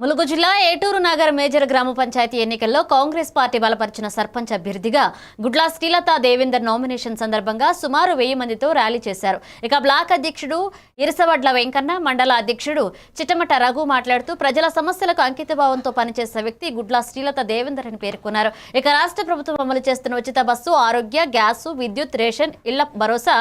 ములుగు జిల్లా ఏటూరు నగర్ మేజర్ గ్రామ పంచాయతీ ఎన్నికల్లో కాంగ్రెస్ పార్టీ బలపరిచిన సర్పంచ్ అభ్యర్థిగా గుడ్లా శ్రీలత దేవేందర్ నామినేషన్ సందర్భంగా సుమారు వెయ్యి మందితో ర్యాలీ చేశారు. ఇక బ్లాక్ అధ్యక్షుడు ఇరసవడ్ల వెంకన్న మండల అధ్యక్షుడు చిట్టమట రఘు మాట్లాడుతూ ప్రజల సమస్యలకు అంకితభావంతో పనిచేసే వ్యక్తి గుడ్లా శ్రీలత దేవేందర్ అని పేర్కొన్నారు. ఇక రాష్ట్ర ప్రభుత్వం అమలు చేస్తున్న ఉచిత బస్సు ఆరోగ్య గ్యాసు విద్యుత్ రేషన్ ఇళ్ళ భరోసా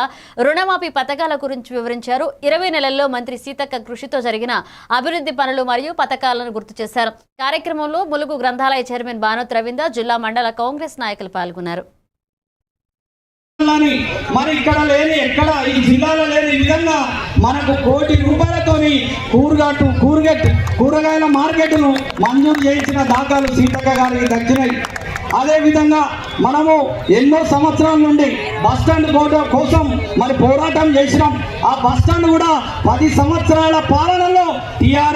రుణమాఫీ పథకాల గురించి వివరించారు. ఇరవై నెలల్లో మంత్రి సీతక్క కృషితో జరిగిన అభివృద్ధి పనులు మరియు పథకాలను గుర్తు చేశారు. కార్యక్రమంలో ములుగు గ్రంథాలయ చైర్మన్ బానోత్ రవీంద్ర జిల్లా మండల కాంగ్రెస్ నాయకులు పాల్గొన్నారు. మరి ఇక్కడ లేని ఎక్కడ ఈ జిల్లాలో లేని విధంగా మనకు కోటి రూపాయలతోని కూరగాటు కూరగట్ కూరగాయల మార్కెట్ను మంజూరు చేయించిన దాఖలు సీతక్క గారికి దక్కినాయి. అదే విధంగా మనము ఎన్నో సంవత్సరాల నుండి బస్ స్టాండ్ కోసం మరి పోరాటం చేసినాం. ఆ బస్ స్టాండ్ కూడా పది సంవత్సరాల పాలనలో టీఆర్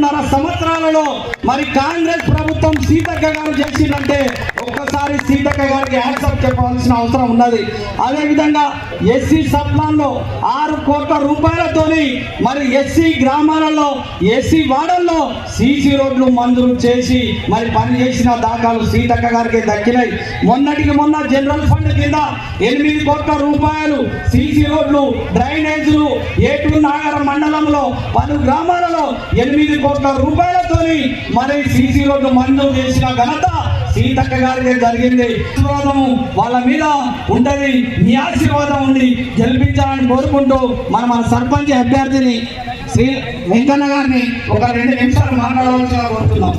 రెండున్నర సంవత్సరాలలో మరి కాంగ్రెస్ ప్రభుత్వం సీతక్క గారు చేసిందంటే ఒక్కసారి సీతక్క గారికి యాక్సెప్ట్ చెప్పవలసిన అవసరం ఉన్నది. అదేవిధంగా ఎస్సీ సప్లాన్లో ఆరు కోట్ల రూపాయలతోని మరి ఎస్సీ గ్రామాలలో ఎస్సీ వాడల్లో సీసీ రోడ్లు మంజూరు చేసి మరి పని చేసిన దాఖలు సీతక్క గారికి దక్కినాయి. మొన్నటికి మొన్న జనరల్ ఫండ్ కింద ఎనిమిది కోట్ల రూపాయలు సీసీ రోడ్లు డ్రైనేజీలు ఏటూరు నాగర మండలంలో పలు గ్రామాలలో ఎనిమిది కోట్ల రూపాయలతోని మరి సీసీ రోడ్లు మంజూరు చేసిన ఘనత సీతక్క గారికి జరిగింది. ఆశీర్వాదము వాళ్ళ మీద ఉంటది. మీ ఆశీర్వాదం ఉండి గెలిపించాలని కోరుకుంటూ మన మన సర్పంచ్ అభ్యర్థిని శ్రీ వెంకన్న గారిని ఒక రెండు నిమిషాలు మాట్లాడవలసిన కోరుతున్నాం.